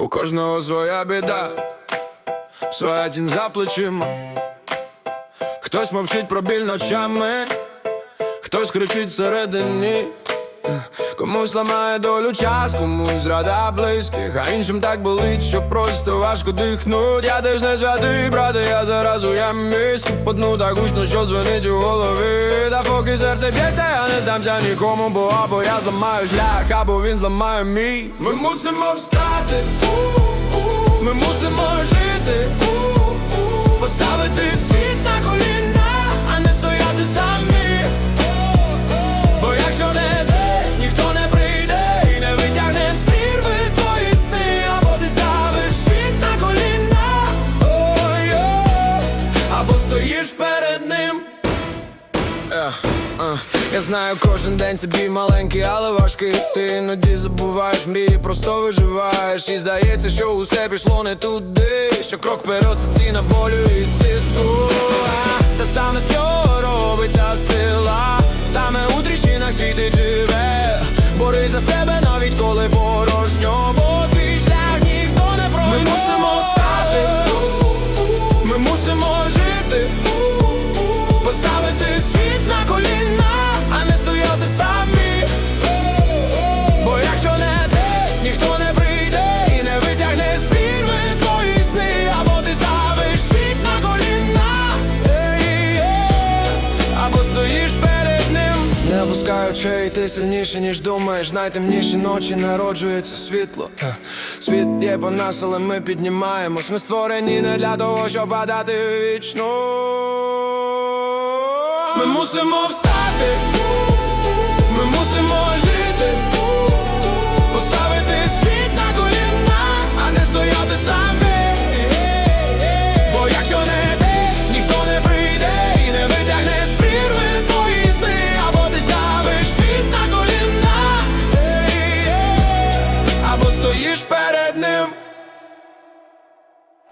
У кожного своя біда, своя тінь за плечима. Хтось мовчить про біль ночами, хтось кричить всередині. Комусь ламає долю час, комусь зрада близьких, а іншим так болить, що просто важко дихнуть. Я теж не святий, брате, я зараз у ямі Ступотну так гучно, що дзвонить у голові. Та поки серце б'ється, я не здамся нікому, бо або я зламаю шлях, або він зламає мій. Ми мусимо встати, Ех, е, Я знаю, кожен день бій маленький, але важкий. Ти іноді забуваєш мрії, просто виживаєш. І здається, що усе пішло не туди. Що крок вперед це ціна болю і тиску. А, Та саме з цього робиться сила. Саме у тріщинах світить живе. Бори за себе навіть коли порожньо Не очей, ти сильніше, ніж думаєш. Найтемніші ночі народжується світло. Світ є по нас, але ми піднімаємось. Ми створені не для того, щоб падати вічно. Ми мусимо встати, You're special.